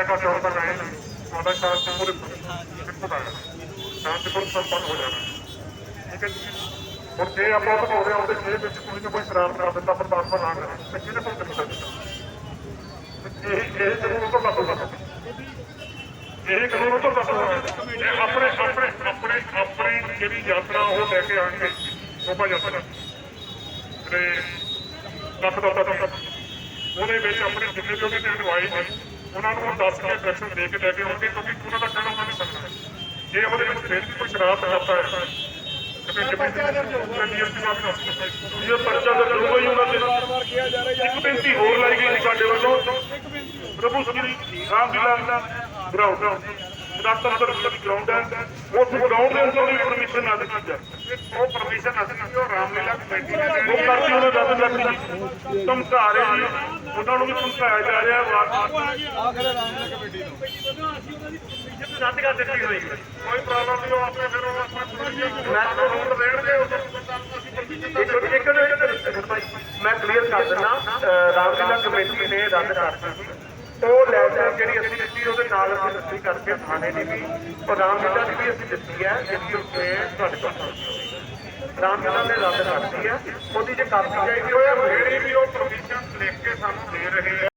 Check out ਕਰ ਰਹੇ ਨੇ ਤੁਹਾਡਾ ਸ਼ਾਂਤੀਪੂਰ ਰਿਪੋਰਟ ਆਇਆ ਸ਼ਾਂਤੀਪੂਰ ਸੰਪੰਨ ਹੋ ਜਾਣਾ। ਠੀਕ ਹੈ ਜੀ? ਹੁਣ ਜੇ ਆਪਾਂ ਉਹ ਵਿੱਚ, ਕੋਈ ਨਾ ਕੋਈ ਸ਼ਰਾਰਤ ਕਰ ਦਿੰਦਾ ਪਰਮਾਤਮਾ ਨਾ ਕਰੇ। ਤੇ ਕਿਹਨੇ ਕੋਲ ਕਰੀ ਸਕਦਾ ਇਹ ਇਹ ਕਾਨੂੰਨ ਤੋਂ ਕਾਬੂ ਕਰਨਾ ਇਹ ਕਾਨੂੰਨ ਤੋਂ ਕਾਬੂ ਕਰਨਾ ਇਹ ਆਪਣੇ ਆਪਣੇ ਆਪਣੇ ਜਿਹੜੀ ਯਾਤਰਾ ਉਹ ਲੈ ਕੇ ਆਣਗੇ ਸ਼ੋਭਾ ਯਾਤਰਾ ਤੇ ਲੱਖ ਦਾ ਤੱਕ ਉਹਦੇ ਵਿੱਚ ਆਪਣੇ ਜਿੰਨੇ ਜੋ ਵੀ ਅਗਵਾਈ ਨੇ ਉਹਨਾਂ ਨੂੰ ਦੱਸ ਕੇ ਡਾਇਰੈਕਸ਼ਨ ਦੇ ਕੇ ਲੈ ਕੇ ਆਉਣਗੇ ਕਿਉਂਕਿ ਉਹਨਾਂ ਦਾ ਕਹਿਣਾ ਉਹਨਾਂ ਨੇ ਕਰਨਾ ਹੈ। ਜੇ ਉਹਦੇ ਵਿੱਚ ਫਿਰ ਵੀ ਕੋਈ ਸ਼ਰਾਰਤ ਕਰਦਾ ਹੈ ਤੇ ਇਹ ਪਰਚਾ ਦਰਜ ਹੋਊਗਾ। ਹੀ ਉਹਨਾਂ ਦੇ ਇੱਕ ਬੇਨਤੀ ਹੋਰ ਲਾਈ ਗਈ ਸਾਡੇ ਵੱਲੋਂ। ਪ੍ਰਭੂ ਸ੍ਰੀ ਰਾਮਲੀਲਾ ਗਰਾਊਂਡ ਰਾਤਾਂ ਅੰਦਰ ਗਰਾਊਂਡ ਹੈ। ਉਸ ਗਰਾਊਂਡ ਦੇ ਅੰਦਰ ਵੀ ਪਰਮਿਸ਼ਨ ਨਾ ਦਿੱਤੀ ਜਾਏ ਉਹ ਪਰਮਿਸ਼ਨ ਅਸੀਂ ਉਹ ਰਾਮਲੀਲਾ ਕਮੇਟੀ ਨੇ ਉਹ। ਕਰਤੀ ਉਹਨੇ ਦੱਸ ਲੱਖ ਦੀ ਧਮਕਾ ਰਹੇ ਜੀ ਉਹਨਾਂ ਨੂੰ ਵੀ ਧਮਕਾਇਆ ਜਾ ਰਿਹਾ ਵਾਰ ਰੱਦ ਕਰ ਦਿੱਤੀ ਹੋਈ। ਹੈ। ਕੋਈ ਪ੍ਰੋਬਲਮ ਨਹੀਂ ਉਹ ਆਪਣੇ ਫਿਰ ਉਹ ਆਪਣਾ ਰੂਟ ਦੇਣਗੇ। ਅਸੀਂ ਇੱਕ ਇੱਕ ਮੈਂ ਕਲੀਅਰ ਕਰ ਦਿੰਦਾ ਰਾਮਲੀਲਾ ਕਮੇਟੀ ਨੇ ਰੱਦ ਕਰਤੀ ਸੀ ਉਹ ਲੈ ਜਾ ਜਿਹੜੀ ਅਸੀਂ ਦਿੱਤੀ ਉਹਦੇ ਨਾਲ ਅਸੀਂ ਰੱਦੀ ਕਰਕੇ ਥਾਣੇ ਦੀ ਵੀ ਉਹ ਰਾਮਲੀਲਾ ਦੀ ਵੀ ਅਸੀਂ ਦਿੱਤੀ ਹੈ ਜਿਹੜੀ ਉੱਤੇ ਤੁਹਾਡੇ ਕੋਲ ਪਹੁੰਚੀ ਹੋਈ। ਨੇ ਰੱਦ ਕਰਤੀ ਹੈ ਉਹਦੀ ਜੇ ਕਾਪੀ ਚਾਹੀਦੀ ਹੋਇਆ ਜਿਹੜੀ ਵੀ ਉਹ ਪਰਮਿਸ਼ਨ ਲਿਖ ਕੇ ਸਾਨੂੰ ਦੇ ਰਹੇ ਆ